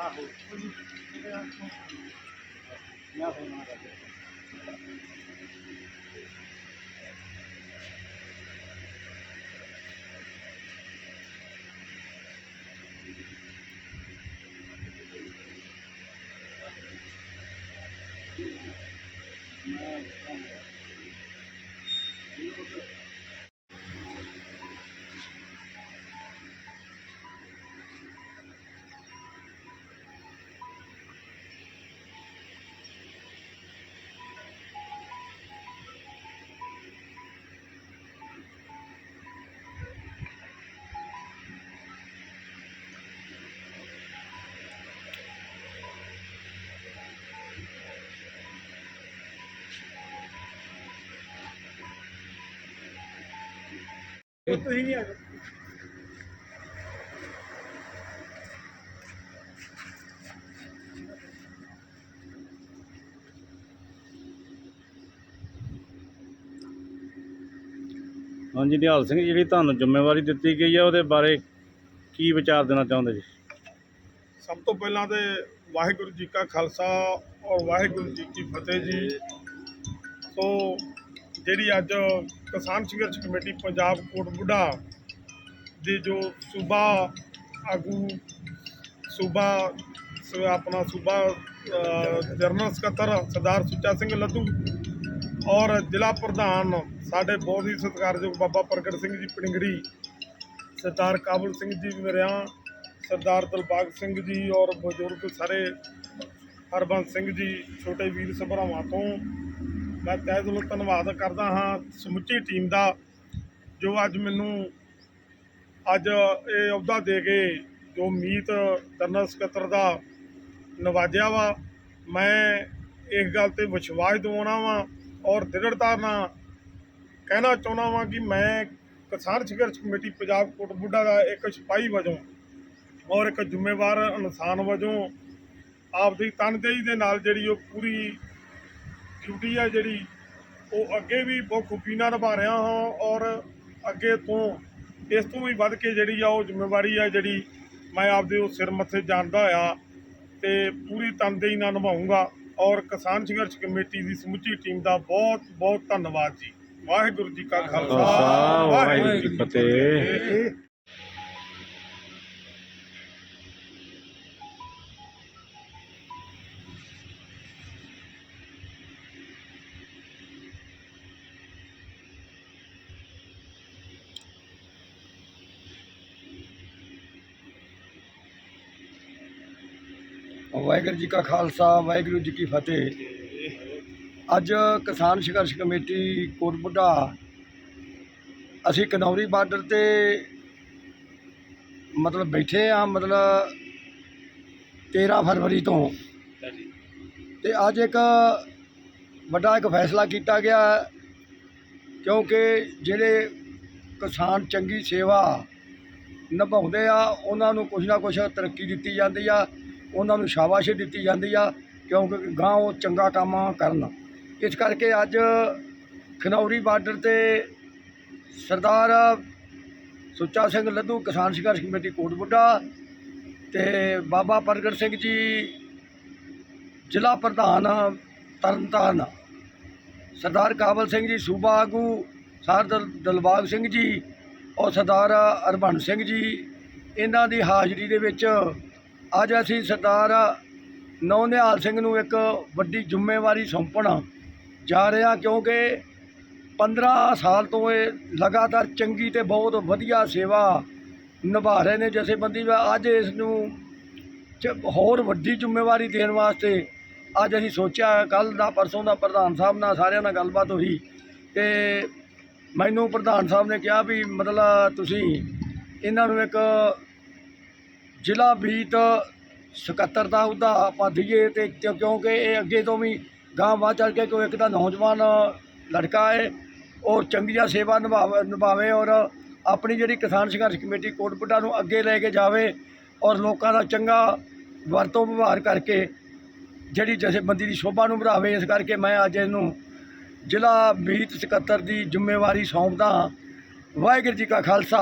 ਆਹੋ। ਮੈਂ ਫੋਨ ਨਾ ਕਰਦੇ ਤੁਸੀਂ ਨਹੀਂ ਆ ਜਾਓ। ਹਾਂਜੀ ਨਿਹਾਲ ਸਿੰਘ ਜਿਹੜੀ ਤੁਹਾਨੂੰ ਜ਼ਿੰਮੇਵਾਰੀ ਦਿੱਤੀ ਗਈ ਹੈ ਉਹਦੇ ਬਾਰੇ ਕੀ ਵਿਚਾਰ ਦੇਣਾ ਚਾਹੁੰਦੇ ਜੀ? ਸਭ ਤੋਂ ਪਹਿਲਾਂ ਤੇ ਵਾਹਿਗੁਰੂ ਜੀ ਕਾ ਖਾਲਸਾ ਔਰ ਵਾਹਿਗੁਰੂ ਜੀ ਕੀ ਫਤਿਹ ਜੀ। ਸੋ ਜਿਹੜੀ ਅੱਜ ਕਿਸਾਨ ਸੰਘਰਸ਼ ਕਮੇਟੀ ਪੰਜਾਬ ਕੋਟ ਬੁੱਢਾ ਦੇ ਜੋ ਸੂਬਾ ਆਗੂ, ਸੂਬਾ ਆਪਣਾ ਸੂਬਾ ਜਨਰਲ ਸਕੱਤਰ ਸਰਦਾਰ ਸੁੱਚਾ ਸਿੰਘ ਲੱਧੂ ਔਰ ਜ਼ਿਲ੍ਹਾ ਪ੍ਰਧਾਨ ਸਾਡੇ ਬਹੁਤ ਹੀ ਸਤਿਕਾਰਯੋਗ ਬਾਬਾ ਪ੍ਰਗਟ ਸਿੰਘ ਜੀ ਪਿੰਗੜੀ ਸਰਦਾਰ ਕਾਬਲ ਸਿੰਘ ਜੀ ਮਰਿਆਂ ਸਰਦਾਰ ਦਿਲਬਾਗ ਸਿੰਘ ਜੀ ਔਰ ਬਜ਼ੁਰਗ ਸਾਰੇ ਹਰਬੰਸ ਸਿੰਘ ਜੀ, ਛੋਟੇ ਵੀਰ ਸਭਰਾਵਾਂ ਤੋਂ ਮੈਂ ਤਹਿ ਦਿਲੋਂ ਧੰਨਵਾਦ ਕਰਦਾ ਹਾਂ ਸਮੁੱਚੀ ਟੀਮ ਦਾ, ਜੋ ਅੱਜ ਮੈਨੂੰ ਅੱਜ ਇਹ ਅਹੁਦਾ ਦੇ ਕੇ ਜੋ ਮੀਤ ਜਨਰਲ ਸਕੱਤਰ ਦਾ ਨਵਾਜਿਆ ਵਾ, ਮੈਂ ਇਸ ਗੱਲ ਤੇ ਵਿਸ਼ਵਾਸ ਦਿਵਾਉਣਾ ਵਾ ਔਰ ਦ੍ਰਿੜਤਾ ਨਾਲ ਕਹਿਣਾ ਚਾਹੁੰਦਾ ਵਾਂ ਕਿ ਮੈਂ ਕਿਸਾਨ ਸੰਘਰਸ਼ ਕਮੇਟੀ ਪੰਜਾਬ ਕੋਟ ਬੁੱਢਾ ਦਾ ਇੱਕ ਸਿਪਾਹੀ ਵਜੋਂ ਔਰ ਇੱਕ ਜ਼ਿੰਮੇਵਾਰ ਇਨਸਾਨ ਵਜੋਂ ਆਪਦੀ ਤਨਦੇਹੀ ਦੇ ਨਾਲ ਜਿਹੜੀ ਉਹ ਪੂਰੀ ਡਿਊਟੀ ਹੈ ਜਿਹੜੀ ਉਹ ਅੱਗੇ ਵੀ ਬਹੁਤ ਖੂਬੀ ਨਾਲ ਨਿਭਾ ਰਿਹਾ ਹਾਂ ਔਰ ਅੱਗੇ ਤੋਂ ਇਸ ਤੋਂ ਵੀ ਵੱਧ ਕੇ ਜਿਹੜੀ ਆ ਉਹ ਜ਼ਿੰਮੇਵਾਰੀ ਆ ਜਿਹੜੀ ਮੈਂ ਆਪਦੇ ਉਹ ਸਿਰ ਮੱਥੇ ਜਾਣਦਾ ਹੋਇਆ ਤੇ ਪੂਰੀ ਤਨਦੇਹੀ ਨਾਲ ਨਿਭਾਉਂਗਾ ਔਰ ਕਿਸਾਨ ਸੰਘਰਸ਼ ਕਮੇਟੀ ਦੀ ਸਮੁੱਚੀ ਟੀਮ ਦਾ ਬਹੁਤ ਬਹੁਤ ਧੰਨਵਾਦ ਜੀ। ਵਾਹਿਗੁਰੂ ਜੀ ਕਾ ਖਾਲਸਾ ਖਾਲਸਾ ਵਾਹਿਗੁਰੂ ਜੀ ਕੀ ਫਤਿਹ। ਵਾਹਿਗੁਰੂ ਜੀ ਕਾ ਖਾਲਸਾ, ਵਾਹਿਗੁਰੂ ਜੀ ਕੀ ਫਤਿਹ। ਅੱਜ ਕਿਸਾਨ ਸੰਘਰਸ਼ ਕਮੇਟੀ ਕੋਟਬੁੱਢਾ ਅਸੀਂ ਕਨੌਰੀ ਬਾਰਡਰ ਤੇ ਮਤਲਬ ਬੈਠੇ ਆ ਮਤਲਬ 13 ਫਰਵਰੀ ਤੋਂ। ਤੇ ਅੱਜ ਇੱਕ ਵੱਡਾ ਇੱਕ ਫੈਸਲਾ ਕੀਤਾ ਗਿਆ, ਕਿਉਂਕਿ ਜਿਹੜੇ ਕਿਸਾਨ ਚੰਗੀ ਸੇਵਾ ਨਿਭਾਉਂਦੇ ਆ, ਉਹਨਾਂ ਨੂੰ ਕੁਝ ਨਾ ਕੁਝ ਤਰੱਕੀ ਦਿੱਤੀ ਜਾਂਦੀ ਆ। ਉਹਨਾਂ ਨੂੰ ਸ਼ਾਬਾਸ਼ੀ ਦਿੱਤੀ ਜਾਂਦੀ ਆ, ਕਿਉਂਕਿ ਗਾਂ ਉਹ ਚੰਗਾ ਕੰਮ ਕਰਨ। ਇਸ ਕਰਕੇ ਅੱਜ ਖਨੌਰੀ ਬਾਰਡਰ ਤੇ ਸਰਦਾਰ ਸੁੱਚਾ ਸਿੰਘ ਲੱਧੂ ਕਿਸਾਨ ਸੰਘਰਸ਼ ਕਮੇਟੀ ਕੋਟਬੁੱਢਾ ਤੇ ਬਾਬਾ ਪ੍ਰਗਟ ਸਿੰਘ ਜੀ, ਜ਼ਿਲ੍ਹਾ ਪ੍ਰਧਾਨ ਤਰਨਤਾਰਨ, ਸਰਦਾਰ ਕਾਬਲ ਸਿੰਘ ਜੀ, ਸੂਬਾ ਆਗੂ ਸਰਦਾਰ ਦਿਲਬਾਗ ਸਿੰਘ ਜੀ, ਔਰ ਸਰਦਾਰ ਹਰਬੰਸ ਸਿੰਘ ਜੀ, ਇਹਨਾਂ ਦੀ ਹਾਜ਼ਰੀ ਦੇ ਵਿੱਚ ਅੱਜ ਅਸੀਂ ਸਰਦਾਰ ਨੌ ਨਿਹਾਲ ਸਿੰਘ ਨੂੰ ਇੱਕ ਵੱਡੀ ਜ਼ਿੰਮੇਵਾਰੀ ਸੌਂਪਣ ਜਾ ਰਹੇ ਹਾਂ, ਕਿਉਂਕਿ 15 ਸਾਲ ਤੋਂ ਇਹ ਲਗਾਤਾਰ ਚੰਗੀ ਤੇ ਬਹੁਤ ਵਧੀਆ ਸੇਵਾ ਨਿਭਾ ਰਹੇ ਨੇ ਜਥੇਬੰਦੀ। ਅੱਜ ਇਸ ਨੂੰ ਚ- ਹੋਰ ਵੱਡੀ ਜ਼ਿੰਮੇਵਾਰੀ ਦੇਣ ਵਾਸਤੇ ਅੱਜ ਅਸੀਂ ਸੋਚਿਆ ਕੱਲ ਦਾ, ਪਰਸੋਂ ਦਾ ਪ੍ਰਧਾਨ ਸਾਹਿਬ ਨਾਲ ਸਾਰਿਆਂ ਨਾਲ ਗੱਲਬਾਤ ਹੋਈ ਤੇ ਮੈਨੂੰ ਪ੍ਰਧਾਨ ਸਾਹਿਬ ਨੇ ਕਿਹਾ ਵੀ ਮਤਲਬ ਤੁਸੀਂ ਇਹਨਾਂ ਨੂੰ ਇੱਕ ਜ਼ਿਲ੍ਹਾ ਬੀਤ ਸਕੱਤਰ ਦਾ ਉਹਦਾ ਆਪਾਂ ਦਈਏ ਤੇ ਕਿਉਂ- ਕਿਉਂਕਿ ਇਹ ਅੱਗੇ ਤੋਂ ਵੀ ਗਾਂਵ ਵਾ ਚੱਲ ਕੇ ਕੋਈ ਇੱਕ ਤਾਂ ਨੌਜਵਾਨ ਲੜਕਾ ਹੈ ਔਰ ਚੰਗੀਆਂ ਸੇਵਾ ਨਿਭਾਵੇ ਨਿਭਾਵੇ ਔਰ ਆਪਣੀ ਜਿਹੜੀ ਕਿਸਾਨ ਸੰਘਰਸ਼ ਕਮੇਟੀ ਕੋਟਪੁੱਟਾ ਨੂੰ ਅੱਗੇ ਲੈ ਕੇ ਜਾਵੇ ਔਰ ਲੋਕਾਂ ਦਾ ਚੰਗਾ ਵਰਤੋਂ ਵਿਵਹਾਰ ਕਰਕੇ ਜਿਹੜੀ ਜਥੇਬੰਦੀ ਦੀ ਸ਼ੋਭਾ ਨੂੰ ਵਧਾਵੇ ਇਸ ਕਰਕੇ ਮੈਂ ਅੱਜ ਇਹਨੂੰ ਜ਼ਿਲ੍ਹਾ ਮੀਤ ਸਕੱਤਰ ਦੀ ਜ਼ਿੰਮੇਵਾਰੀ ਸੌਂਪਦਾ ਹਾਂ। ਵਾਹਿਗੁਰੂ ਜੀ ਕਾ ਖਾਲਸਾ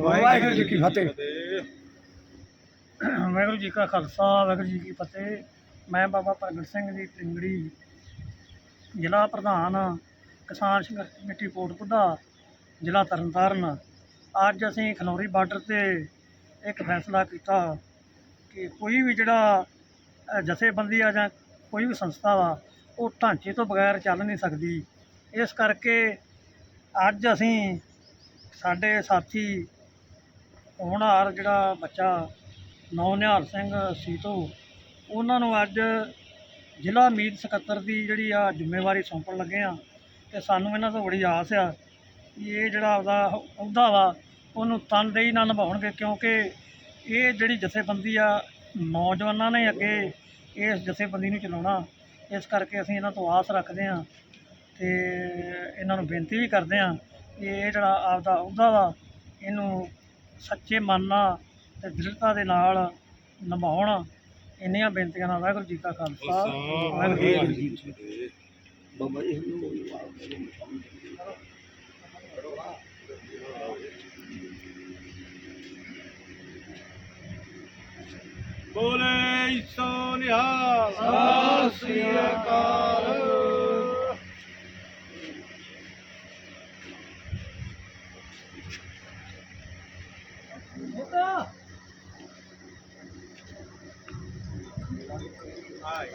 ਵਾਹਿਗੁਰੂ ਜੀ ਕੀ ਫਤਿਹ। ਵਾਹਿਗੁਰੂ ਜੀ ਕਾ ਖਾਲਸਾ, ਵਾਹਿਗੁਰੂ ਜੀ ਕੀ ਫਤਿਹ। ਮੈਂ ਬਾਬਾ ਪ੍ਰਗਟ ਸਿੰਘ ਜੀ, ਪਿੰਗੜੀ ਜ਼ਿਲ੍ਹਾ ਪ੍ਰਧਾਨ, ਕਿਸਾਨ ਸੰਘਰਸ਼ ਕਮੇਟੀ ਕੋਟਪੁੱਡਾ ਜ਼ਿਲ੍ਹਾ ਤਰਨਤਾਰਨ। ਅੱਜ ਅਸੀਂ ਖਨੌਰੀ ਬਾਰਡਰ ਤੇ ਇੱਕ ਫੈਸਲਾ ਕੀਤਾ ਕਿ ਕੋਈ ਵੀ ਜਿਹੜਾ ਜਥੇਬੰਦੀ ਆ ਜਾਂ ਕੋਈ ਵੀ ਸੰਸਥਾ ਵਾ, ਉਹ ਢਾਂਚੇ ਤੋਂ ਬਗੈਰ ਚੱਲ ਨਹੀਂ ਸਕਦੀ। ਇਸ ਕਰਕੇ ਅੱਜ ਅਸੀਂ ਸਾਡੇ ਸਾਥੀ ਹੋਣਹਾਰ ਜਿਹੜਾ ਬੱਚਾ ਨੌਨਿਹਾਲ ਸਿੰਘ ਸੀਤੋ, ਉਹਨਾਂ ਨੂੰ ਅੱਜ ਜ਼ਿਲ੍ਹਾ ਮੀਤ ਸਕੱਤਰ ਦੀ ਜਿਹੜੀ ਆ ਜ਼ਿੰਮੇਵਾਰੀ ਸੌਂਪਣ ਲੱਗੇ ਆ ਤੇ ਸਾਨੂੰ ਇਹਨਾਂ ਤੋਂ ਬੜੀ ਆਸ ਆ ਕਿ ਇਹ ਜਿਹੜਾ ਆਪਦਾ ਅਹੁਦਾ ਵਾ, ਉਹਨੂੰ ਤਨਦੇਹੀ ਨਾਲ ਨਿਭਾਉਣਗੇ ਕਿਉਂਕਿ ਇਹ ਜਿਹੜੀ ਜਥੇਬੰਦੀ ਆ, ਨੌਜਵਾਨਾਂ ਨੇ ਅੱਗੇ ਇਸ ਜਥੇਬੰਦੀ ਨੂੰ ਚਲਾਉਣਾ। ਇਸ ਕਰਕੇ ਅਸੀਂ ਇਹਨਾਂ ਤੋਂ ਆਸ ਰੱਖਦੇ ਹਾਂ ਤੇ ਇਹਨਾਂ ਨੂੰ ਬੇਨਤੀ ਵੀ ਕਰਦੇ ਹਾਂ ਕਿ ਇਹ ਜਿਹੜਾ ਆਪਦਾ ਅਹੁਦਾ ਵਾ, ਇਹਨੂੰ ਸੱਚੇ ਮਨ ਨਾਲ ਤੇ ਦ੍ਰਿੜਤਾ ਦੇ ਨਾਲ ਨਿਭਾਉਣ। ਇੰਨੀਆਂ ਬੇਨਤੀਆਂ ਨਾਲ ਵਾਹਿਗੁਰੂ ਜੀ ਕਾ ਖਾਲਸਾ। ਵਾਹਿਗੁਰੂ ਜੀ ਕੀ ਫਤਿਹ। ਬਾਬਾ ਜੀ ਨੂੰ ਬੋਲੇ ਸੋ ਨਿਹਾਲ। ਸਤਿ ਸ੍ਰੀ ਅਕਾਲ। はい。